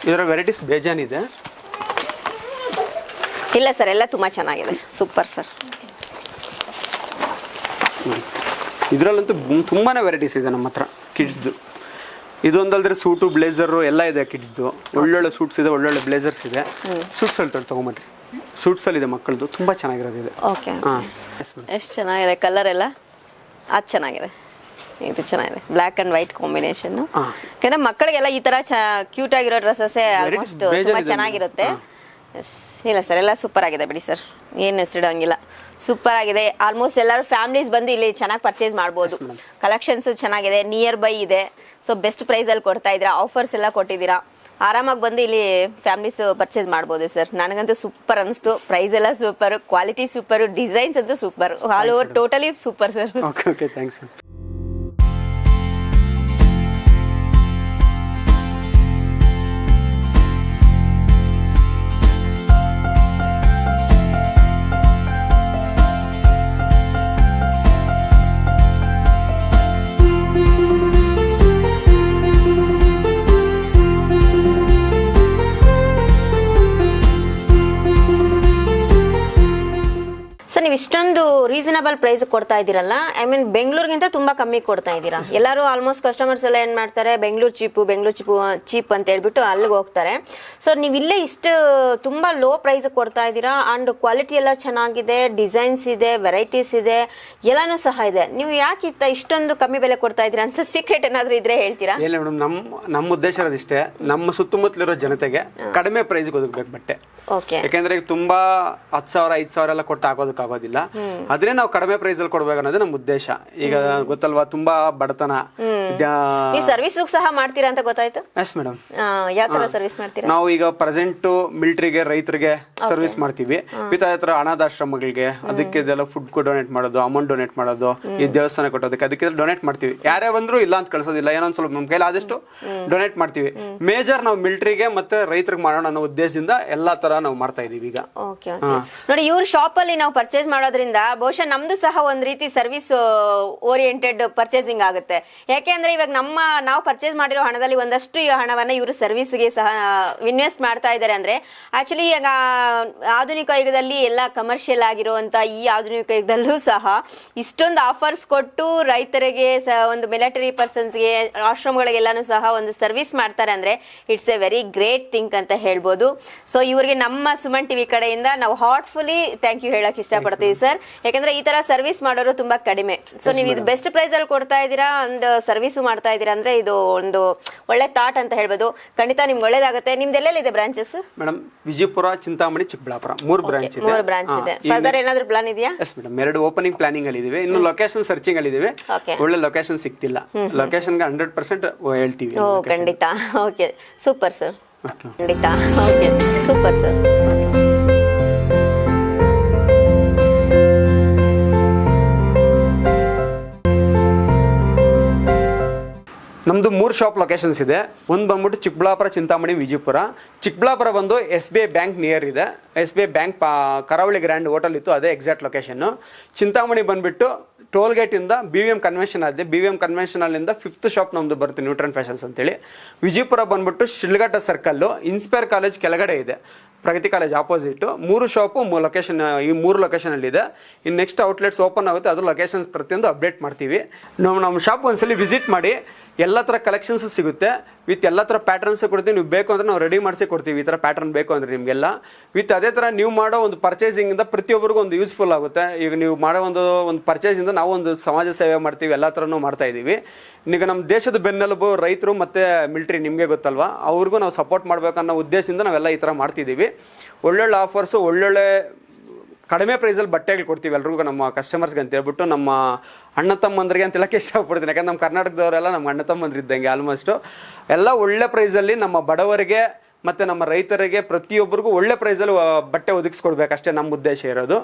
ಇದರ ವೆರೈಟೀಸ್ ಬೇಜಾನ್ ಇದೆ. ಇಲ್ಲ ಸರ್ ಎಲ್ಲ ತುಂಬಾ ಚೆನ್ನಾಗಿದೆ. ಸೂಪರ್ ಸರ್ ಇದರಲ್ಲಂತೂ ತುಂಬಾನೇ ವೆರೈಟೀಸ್ ಇದೆ ನಮ್ಮ ಹತ್ರ ಕಿಡ್ಸ್ದು ಇದೊಂದಲ್ದ್ರೆ ಸೂಟು ಬ್ಲೇಸರು ಎಲ್ಲ ಇದೆ ಕಿಡ್ಸ್ದು ಒಳ್ಳೊಳ್ಳೆ ಸೂಟ್ಸ್ ಇದೆ ಒಳ್ಳೊಳ್ಳೆ ಬ್ಲೇಸರ್ಸ್ ಇದೆ. ಸೂಟ್ಸ್ ಹೇಳ್ತಾರೆ ತಗೊಂಬನ್ರಿ. ಸೂಟ್ಸ್ ಅಲ್ಲಿ ಇದೆ ಮಕ್ಕಳದು ತುಂಬಾ ಚೆನ್ನಾಗಿರೋದು ಇದೆ. ಓಕೆ. ಎಷ್ಟು ಚೆನ್ನಾಗಿದೆ ಕಲರ್ ಎಲ್ಲ? ಅದು ಚೆನ್ನಾಗಿದೆ. ಇದು ಚೆನ್ನಾಗಿದೆ. Black and white combination. ಯಾಕಂದ್ರೆ ಮಕ್ಕಳಿಗೆಲ್ಲ ಈ ತರ ಕ್ಯೂಟ್ ಆಗಿರೋ ಡ್ರೆಸ್ಸಸ್ ಆಲ್ಮೋಸ್ಟ್ ತುಂಬಾ ಚೆನ್ನಾಗಿರುತ್ತೆ. Yes. ಇಲ್ಲ ಸರ್ ಎಲ್ಲ ಸೂಪರ್ ಆಗಿದೆ ಬಿಡಿ ಸರ್. ಏನು ಹೆಸರಿಡೋಂಗಿಲ್ಲ. ಸೂಪರ್ ಆಗಿದೆ ಆಲ್ಮೋಸ್ಟ್ ಎಲ್ಲರೂ ಫ್ಯಾಮಿಲೀಸ್ ಬಂದು ಇಲ್ಲಿ ಚೆನ್ನಾಗಿ ಪರ್ಚೇಸ್ ಮಾಡ್ಬೋದು. ಕಲೆಕ್ಷನ್ಸ್ ಚೆನ್ನಾಗಿದೆ ನಿಯರ್ ಬೈ ಇದೆ ಸೊ ಬೆಸ್ಟ್ ಪ್ರೈಸಲ್ಲಿ ಕೊಡ್ತಾ ಇದ್ದೀರಾ ಆಫರ್ಸ್ ಎಲ್ಲ ಕೊಟ್ಟಿದ್ದೀರಾ. ಆರಾಮಾಗಿ ಬಂದು ಇಲ್ಲಿ ಫ್ಯಾಮಿಲೀಸ್ ಪರ್ಚೇಸ್ ಮಾಡ್ಬೋದು ಸರ್. ನನಗಂತೂ ಸೂಪರ್ ಅನಿಸ್ತು. ಪ್ರೈಸ್ ಎಲ್ಲ ಸೂಪರ್ ಕ್ವಾಲಿಟಿ ಸೂಪರ್ ಡಿಸೈನ್ಸ್ ಅಂತೂ super all over totally super sir okay okay thanks ಇಷ್ಟೊಂದು ರೀಸನಬಲ್ ಪ್ರೈಸ್ ಕೊಡ್ತಾ ಇದೀರಲ್ಲ ಐ ಮೀನ್ ಬೆಂಗಳೂರಿಗಿಂತ ತುಂಬಾ ಕಮ್ಮಿ ಕೊಡ್ತಾ ಇದ್ದೀರಾ? ಎಲ್ಲರೂ ಆಲ್ಮೋಸ್ಟ್ ಕಸ್ಟಮರ್ಸ್ ಎಲ್ಲ ಏನ್ ಮಾಡ್ತಾರೆ Bengaluru cheap Bengaluru cheap cheap ಅಂತ ಹೇಳ್ಬಿಟ್ಟು ಅಲ್ಲಿಗೆ ಹೋಗ್ತಾರೆ. ಸೊ ನೀವು ಇಲ್ಲೇ ಇಷ್ಟು ತುಂಬಾ ಲೋ ಪ್ರೈಸ್ ಕೊಡ್ತಾ ಇದ್ದೀರಾ? ಅಂಡ್ ಕ್ವಾಲಿಟಿ ಎಲ್ಲ ಚೆನ್ನಾಗಿದೆ ಡಿಸೈನ್ಸ್ ಇದೆ ವೆರೈಟೀಸ್ ಇದೆ ಎಲ್ಲಾನು ಸಹ ಇದೆ. ನೀವು ಯಾಕೆ ಇತ್ತ ಇಷ್ಟೊಂದು ಕಮ್ಮಿ ಬೆಲೆ ಕೊಡ್ತಾ ಇದ್ದೀರಾ ಅಂತ ಸೀಕ್ರೆಟ್ ಏನಾದ್ರು ಇದ್ರೆ ಹೇಳ್ತೀರಾ? ಇಲ್ಲ ಮೇಡಮ್ ನಮ್ಮ ನಮ್ಮ ಉದ್ದೇಶ ಇರೋದಿಷ್ಟೇ. ನಮ್ಮ ಸುತ್ತಮುತ್ತಲಿರೋ ಜನತೆಗೆ ಕಡಿಮೆ ಪ್ರೈಸ್ಗೆ ಒದಗಬೇಕು ಬಟ್ಟೆ. ಯಾಕೆಂದ್ರೆ ಈಗ ತುಂಬಾ ಹತ್ತು ಸಾವಿರ ಐದು ಸಾವಿರ ಎಲ್ಲ ಕೊಟ್ಟು ಹಾಕೋದಕ್ಕೆ ಆಗೋದಿಲ್ಲ ಅದೇ ನಾವು ಕಡಿಮೆ ಪ್ರೈಸ್ ಅಲ್ಲಿ ಕೊಡ್ಬೇಕು ಅನ್ನೋದು ನಮ್ಮ ಉದ್ದೇಶ. ಈಗ ಗೊತ್ತಲ್ವಾ ತುಂಬಾ ಬಡತನ. ನೀವು ಸರ್ವಿಸ್ ಸಹ ಮಾಡ್ತೀರಾ ಅಂತ ಗೊತ್ತಾಯ್ತು? ಎಸ್ ಮೇಡಮ್ ಯಾವ ತರ ಸರ್ವಿಸ್ ಮಾಡ್ತೀರಾ? ನಾವು ಈಗ ಪ್ರೆಸೆಂಟ್ ಮಿಲಿಟರಿಗೆ ರೈತರಿಗೆ ಸರ್ವಿಸ್ ಮಾಡ್ತೀವಿ. ವಿತ್ ಹತ್ರ ಅನಾಥಾಶ್ರಮಗಳಿಗೆ ಅದಕ್ಕೆ ಇದೆಲ್ಲ ಫುಡ್ ಡೊನೇಟ್ ಮಾಡೋದು ಅಮೌಂಟ್ ಡೊನೇಟ್ ಮಾಡೋದು ಈ ದೇವಸ್ಥಾನ ಕೊಟ್ಟೋದಕ್ಕೆ ಅದಕ್ಕೆ ಡೊನೇಟ್ ಮಾಡ್ತೀವಿ. ಯಾರೇ ಬಂದ್ರು ಇಲ್ಲ ಅಂತ ಕಳ್ಸೋದಿಲ್ಲ. ಏನೋ ಒಂದ್ ಸ್ವಲ್ಪ ನಮ್ಮ ಕೈಲಿ ಆದಷ್ಟು ಡೊನೇಟ್ ಮಾಡ್ತೀವಿ. ಮೇಜರ್ ನಾವು ಮಿಲಿಟರಿಗೆ ಮತ್ತೆ ರೈತರಿಗೆ ಮಾಡೋಣ ಅನ್ನೋ ಉದ್ದೇಶದಿಂದ ಎಲ್ಲಾ ತರ ನಾವು ಮಾಡ್ತಾ ಇದೀವಿ ಈಗ. ಓಕೆ ಓಕೆ ನೋಡಿ ಇವ್ರ ಶಾಪ್ ಅಲ್ಲಿ ನಾವು ಪರ್ಚೇಸ್ ಮಾಡೋದ್ರಿಂದ ಬಹುಶಃ ನಮ್ದು ಸಹ ಒಂದ್ ರೀತಿ ಸರ್ವಿಸ್ ಓರಿಯೆಂಟೆಡ್ ಪರ್ಚೇಸಿಂಗ್ ಆಗುತ್ತೆ. ಯಾಕೆಂದ್ರೆ ಇವಾಗ ನಮ್ಮ ನಾವು ಪರ್ಚೇಸ್ ಮಾಡಿರೋ ಹಣದಲ್ಲಿ ಒಂದಷ್ಟು ಈ ಹಣವನ್ನ ಇವರು ಸರ್ವಿಸ್ಗೆ ಸಹ ಇನ್ವೆಸ್ಟ್ ಮಾಡ್ತಾ ಇದ್ದಾರೆ ಅಂದ್ರೆ ಆಕ್ಚುಲಿ ಈಗ ಆಧುನಿಕ ಯುಗದಲ್ಲಿ ಎಲ್ಲ ಕಮರ್ಷಿಯಲ್ ಆಗಿರುವಂತ ಈ ಆಧುನಿಕ ಯುಗದಲ್ಲೂ ಸಹ ಇಷ್ಟೊಂದು ಆಫರ್ಸ್ ಕೊಟ್ಟು ರೈತರಿಗೆ ಒಂದು ಮಿಲಿಟರಿ ಪರ್ಸನ್ಸ್ಗೆ ಆಶ್ರಮಗಳಿಗೆಲ್ಲಾನು ಸಹ ಒಂದು ಸರ್ವಿಸ್ ಮಾಡ್ತಾರೆ ಅಂದ್ರೆ it's a very great think ಅಂತ ಹೇಳ್ಬೋದು. ಸೊ ಇವ್ರಿಗೆ ನಮ್ಮ ಸುಮನ್ ಟಿವಿ ಕಡೆಯಿಂದ ನಾವು ಹಾರ್ಟ್ಫುಲಿ ಥ್ಯಾಂಕ್ ಯು ಹೇಳಕ್ ಇಷ್ಟಪಡ್ತೀವಿ ಸರ್ ಯಾಕಂದ್ರೆ ಈ ತರ ಸರ್ವಿಸ್ ಮಾಡೋರು ತುಂಬಾ ಕಡಿಮೆ. ಸೊ ನೀವು ಇದು ಬೆಸ್ಟ್ ಪ್ರೈಸ್ ಅಲ್ಲಿ ಕೊಡ್ತಾ ಇದ್ದೀರಾ? ಅಂಡ್ ಸರ್ವಿಸ್ ಮಾಡ್ತಾ ಇದ್ದೀರಾ ಅಂದ್ರೆ ಇದು ಒಂದು ಒಳ್ಳೆ ಥಾಟ್ ಅಂತ ಹೇಳ್ಬೋದು. ಖಂಡಿತ ನಿಮ್ಗೆ ಒಳ್ಳೇದಾಗುತ್ತೆ. ನಿಮ್ದು ಎಲ್ಲೆಲ್ಲಿದೆ ಬ್ರಾಂಚಸ್ ಮೇಡಮ್ ವಿಜಯಪುರ ಚಿಂತಾಮಣಿ ಚಿಕ್ಕಬಳ್ಳಾಪುರ. ಮೂರು ಬ್ರಾಂಚ್ ಇದೆ. ಮೂರು ಬ್ರಾಂಚ್ ಇದೆ. ಫರ್ದರ್ ಏನಾದ್ರು ಪ್ಲಾನ್ ಇದೆಯಾ? ಎಸ್ ಮೇಡಮ್ ಎರಡು ಓಪನಿಂಗ್ ಪ್ಲಾನಿಂಗ್ ಅಲ್ಲಿ ಇದಿವೆ. ಇನ್ನು ಲೊಕೇಶನ್ ಸರ್ಚಿಂಗ್ ಅಲ್ಲಿ ಇದಿವೆ. ಒಳ್ಳೆ ಲೊಕೇಶನ್ ಸಿಕ್ತಿಲ್ಲ ಲೊಕೇಶನ್ಗೆ ಹಂಡ್ರೆಡ್ ಪರ್ಸೆಂಟ್ ಹೇಳ್ತೀವಿ. ಖಂಡಿತ. Okay super sir. ಖಂಡಿತ. ಓಕೆ. Super sir. ನಮ್ದು ಮೂರು ಶಾಪ್ ಲೊಕೇಶನ್ಸ್ ಇದೆ. ಒಂದು ಬಂದ್ಬಿಟ್ಟು ಚಿಕ್ಕಬಳ್ಳಾಪುರ, ಚಿಂತಾಮಣಿ, ವಿಜಯಪುರ. ಚಿಕ್ಕಬಳ್ಳಾಪುರ ಬಂದು S B I bank near ಇದೆ. ಎಸ್ ಬಿ ಐ ಬ್ಯಾಂಕ್ ಪಾ ಕರಾವಳಿ ಗ್ರ್ಯಾಂಡ್ ಹೋಟೆಲ್ ಇತ್ತು, ಅದೇ ಎಕ್ಸಾಕ್ಟ್ ಲೊಕೇಶನ್ನು ಚಿಂತಾಮಣಿ ಬಂದ್ಬಿಟ್ಟು ಟೋಲ್ ಗೇಟಿಂದ ಬಿ ವಿ ಎಂ ಕನ್ವೆನ್ಷನ್ ಆಗಿದೆ ಬಿ ವಿ ಎಂ ಕನ್ವೆನ್ಷನಲ್ಲಿಂದ ಫಿಫ್ತ್ ಶಾಪ್ ನಮ್ಮದು ಬರುತ್ತೆ ನ್ಯೂಟ್ರನ್ ಫ್ಯಾಷನ್ಸ್ ಅಂತೇಳಿ. ವಿಜಯಪುರ ಬಂದ್ಬಿಟ್ಟು ಶಿಲ್ಘಟ್ಟ ಸರ್ಕಲ್ಲು ಇನ್ಸ್ಪೈರ್ ಕಾಲೇಜ್ ಕೆಳಗಡೆ ಇದೆ. ಪ್ರಗತಿ ಕಾಲೇಜ್ ಆಪೋಸಿಟ್ ಮೂರು ಶಾಪು ಮೂರು ಲೊಕೇಶನ್ ಈ ಮೂರು ಲೊಕೇಶನಲ್ಲಿ ಇದೆ. ಇನ್ನು ನೆಕ್ಸ್ಟ್ ಔಟ್ಲೆಟ್ಸ್ ಓಪನ್ ಆಗುತ್ತೆ ಅದು ಲೊಕೇಶನ್ಸ್ ಪ್ರತಿಯೊಂದು ಅಪ್ಡೇಟ್ ಮಾಡ್ತೀವಿ. ನಾವು ನಮ್ಮ ಶಾಪ್ ಒಂದ್ಸಲಿ ವಿಸಿಟ್ ಮಾಡಿ, ಎಲ್ಲ ಥರ ಕಲೆಕ್ಷನ್ಸ್ ಸಿಗುತ್ತೆ. ವಿತ್ ಎಲ್ಲ ಥರ ಪ್ಯಾಟರ್ನ್ಸ್ ಕೊಡ್ತೀವಿ, ನೀವು ಬೇಕು ಅಂದರೆ ನಾವು ರೆಡಿ ಮಾಡಿಸಿ ಕೊಡ್ತೀವಿ. ಈ ಥರ ಪ್ಯಾಟರ್ನ್ ಬೇಕು ಅಂದ್ರೆ ನಿಮಗೆಲ್ಲ. ವಿತ್ ಅದೇ ಥರ ನೀವು ಮಾಡೋ ಒಂದು ಪರ್ಚೇಸಿಂಗಿಂದ ಪ್ರತಿಯೊಬ್ಬರಿಗೂ ಒಂದು ಯೂಸ್ಫುಲ್ ಆಗುತ್ತೆ. ಈಗ ನೀವು ಮಾಡೋ ಒಂದು ಒಂದು ಪರ್ಚೇಸಿಂದ ನಾವು ಒಂದು ಸಮಾಜ ಸೇವೆ ಮಾಡ್ತೀವಿ, ಎಲ್ಲ ಥರನೂ ಮಾಡ್ತಾ ಇದ್ದೀವಿ. ಈಗ ನಮ್ಮ ದೇಶದ ಬೆನ್ನೆಲುಬು ರೈತರು ಮತ್ತು ಮಿಲ್ಟ್ರಿ ನಿಮಗೆ ಗೊತ್ತಲ್ವಾ? ಅವ್ರಿಗೂ ನಾವು ಸಪೋರ್ಟ್ ಮಾಡಬೇಕು ಅನ್ನೋ ಉದ್ದೇಶದಿಂದ ನಾವೆಲ್ಲ ಈ ಥರ ಮಾಡ್ತಿದ್ದೀವಿ. ಒಳ್ಳೊಳ್ಳೆ ಆಫರ್ಸು ಒಳ್ಳೊಳ್ಳೆ ಕಡಿಮೆ ಪ್ರೈಸಲ್ಲಿ ಬಟ್ಟೆಗಳು ಕೊಡ್ತೀವಿ ಎಲ್ರಿಗೂ ನಮ್ಮ ಕಸ್ಟಮರ್ಸ್ಗೆ ಅಂತ ಹೇಳ್ಬಿಟ್ಟು ನಮ್ಮ ಅಣ್ಣ ತಮ್ಮಂದ್ರಿಗೆ ಅಂತ ಹೇಳಕ್ಕೆ ಇಷ್ಟಪಡ್ತೀನಿ ಯಾಕಂದ್ರೆ ನಮ್ಮ ಕರ್ನಾಟಕದವರೆಲ್ಲ ನಮ್ಮ ಅಣ್ಣ ತಮ್ಮಂದ್ರು ಇದ್ದಂಗೆ ಆಲ್ಮೋಸ್ಟು ಎಲ್ಲ ಒಳ್ಳೆ ಪ್ರೈಸಲ್ಲಿ ನಮ್ಮ ಬಡವರಿಗೆ ಮತ್ತು ನಮ್ಮ ರೈತರಿಗೆ ಪ್ರತಿಯೊಬ್ಬರಿಗೂ ಒಳ್ಳೆ ಪ್ರೈಸಲ್ಲಿ ಬಟ್ಟೆ ಒದಗಿಸ್ಕೊಡ್ಬೇಕಷ್ಟೇ ನಮ್ಮ ಉದ್ದೇಶ ಇರೋದು.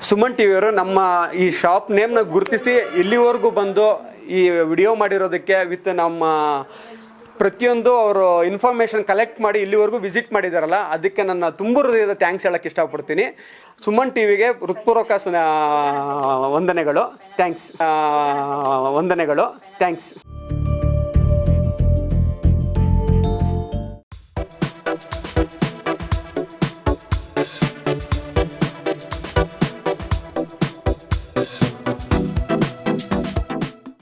ಸುಮನ್ ಟಿ ವಿಯವರು ನಮ್ಮ ಈ ಶಾಪ್ ನೇಮ್ನ ಗುರುತಿಸಿ ಇಲ್ಲಿವರೆಗೂ ಬಂದು ಈ ವಿಡಿಯೋ ಮಾಡಿರೋದಕ್ಕೆ ವಿತ್ ನಮ್ಮ ಪ್ರತಿಯೊಂದು ಅವರು ಇನ್ಫಾರ್ಮೇಶನ್ ಕಲೆಕ್ಟ್ ಮಾಡಿ ಇಲ್ಲಿವರೆಗೂ ವಿಸಿಟ್ ಮಾಡಿದಾರಲ್ಲ, ಅದಕ್ಕೆ ನನ್ನ ತುಂಬ ಹೃದಯದ ಥ್ಯಾಂಕ್ಸ್ ಹೇಳಕ್ಕೆ ಇಷ್ಟಪಡ್ತೀನಿ. ಸುಮನ್ ಟಿವಿಗೆ ಹೃತ್ಪೂರ್ವಕ ಸು- ವಂದನೆಗಳು. ಥ್ಯಾಂಕ್ಸ್ ವಂದನೆಗಳು. ಥ್ಯಾಂಕ್ಸ್